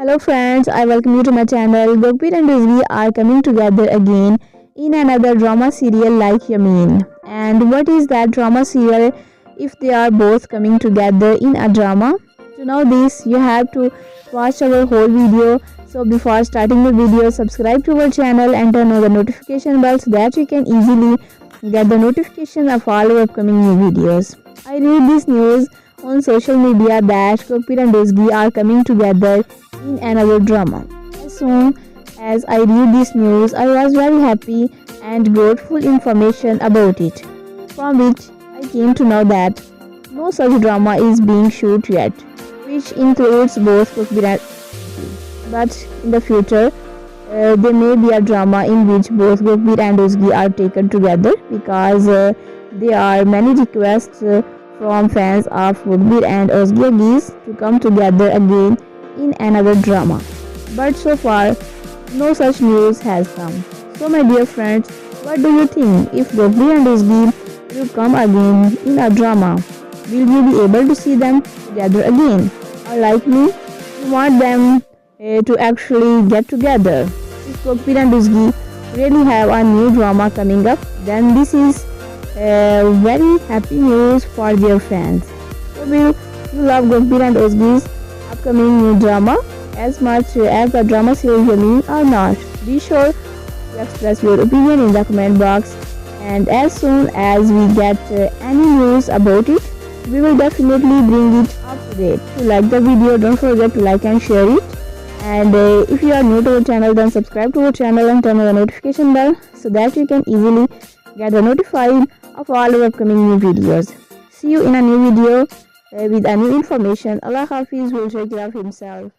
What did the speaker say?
Hello friends, I welcome you to my channel. Gokbir and Rizvi are coming together again in another drama serial like Yamin. And what is that drama serial if they are both coming together in a drama? To know this, you have to watch our whole video. So before starting the video, subscribe to our channel and turn on the notification bell so that you can easily get the notification of all our upcoming new videos. I read this news on social media that Gokbir and Rizvi are coming together in another drama. As soon as I read this news, I was very happy and grateful information about it, from which I came to know that no such drama is being shot yet, which includes both Gokbir but in the future uh, there may be a drama in which both Gokbir and Rizvi are taken together because uh, there are many requests uh, from fans of Gokbir and Ozgi to come together again in another drama. But so far, no such news has come. So my dear friends, what do you think if Gokbir and Rizvi will come again in a drama? Will you be able to see them together again? Or like me, you want them uh, to actually get together? If Gokbir and Rizvi really have a new drama coming up, then this is uh, very happy news for their fans. So will you love Gokbir and Ozgi's upcoming new drama as much as the drama series Yamin or not. Be sure to express your opinion in the comment box and as soon as we get uh, any news about it, we will definitely bring it up to date. You like the video, don't forget to like and share it. And uh, if you are new to the channel, then subscribe to our channel and turn on the notification bell so that you can easily get notified of all our upcoming new videos. See you in a new video Eh, with a new information. Allah Hafiz will of himself.